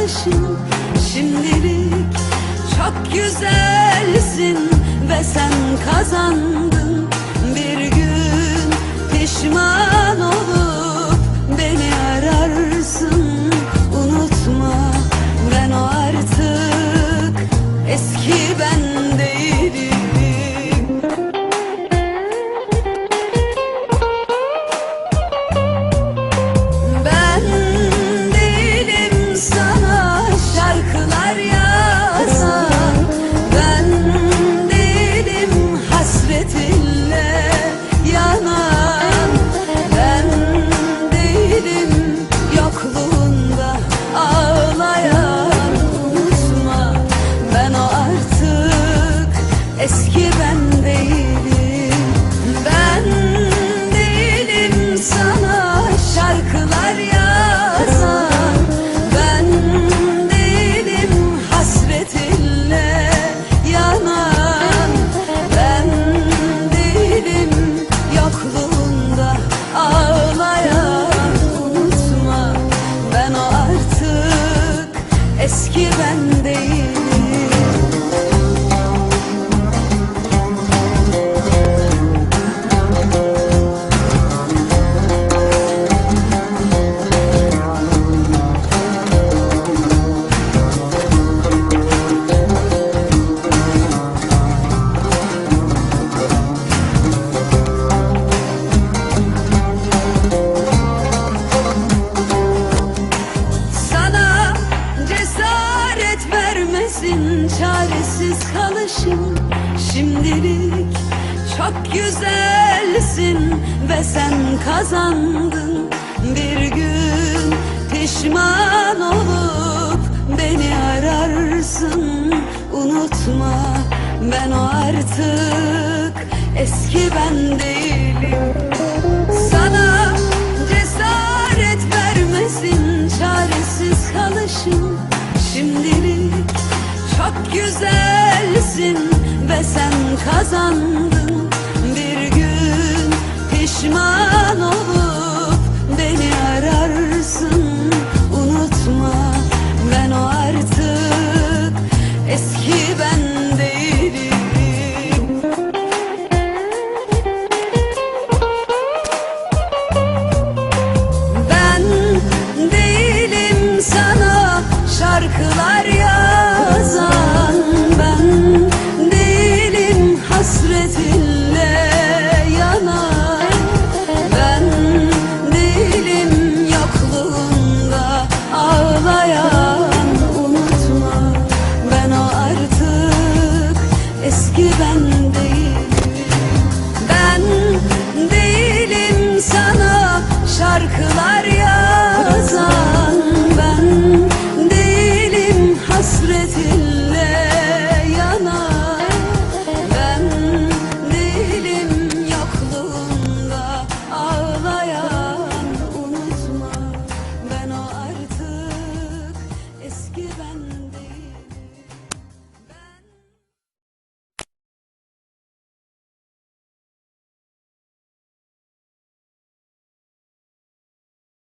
kalışım Şimdilik çok güzelsin ve sen kazandın çaresiz kalışım. Şimdilik çok güzelsin ve sen kazandın. Bir gün pişman olup beni ararsın. Unutma ben o artık eski ben değilim güzelsin ve sen kazandın. Bir gün pişman güvendim